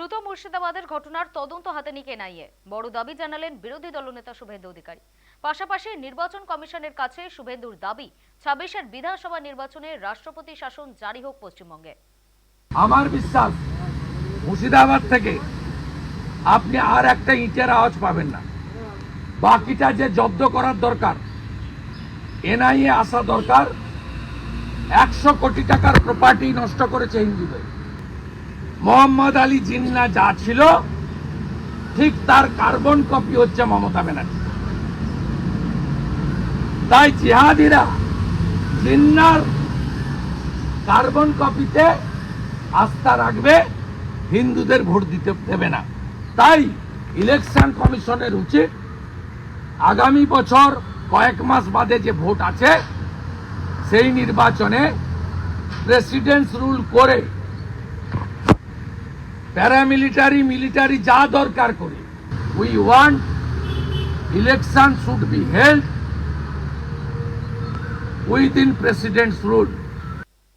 দ্রুত মুর্শিদাবাদের ঘটনার তদন্ত হাতে নিকে নাইয়ে। বড় দাবি জানালেন বিরোধী দলনেতা শুভেন্দু অধিকারী। পাশাপাশি নির্বাচন কমিশনের কাছে শুভেন্দুর দাবি, ছাব্বিশের বিধানসভা নির্বাচনে রাষ্ট্রপতি শাসন জারি হোক পশ্চিমবঙ্গে। আমার বিশ্বাস, মুর্শিদাবাদ থেকে আপনি আর একটা ইটের আওয়াজ পাবেন না। বাকিটা যে জব্দ করার দরকার, এনআইএ আসা দরকার, একশো কোটি টাকার প্রপার্টি নষ্ট করেছে হিন্দুদের। মোহাম্মদ আলী জিন্না যা ছিল, ঠিক তার কার্বন কপি হচ্ছে মমতা ব্যানার্জি। তাই জিহাদিরা জিন্নার কার্বন কপিতে আস্থা রাখবে, হিন্দুদের ভোট দিতে দেবে না। তাই ইলেকশন কমিশনের উচিত আগামী বছর কয়েক মাস বাদে যে ভোট আছে, সেই নির্বাচনে প্রেসিডেন্স রুল করে প্যারামিলিটারি মিলিটারি যা দরকার করে। We want election should be held within president's rule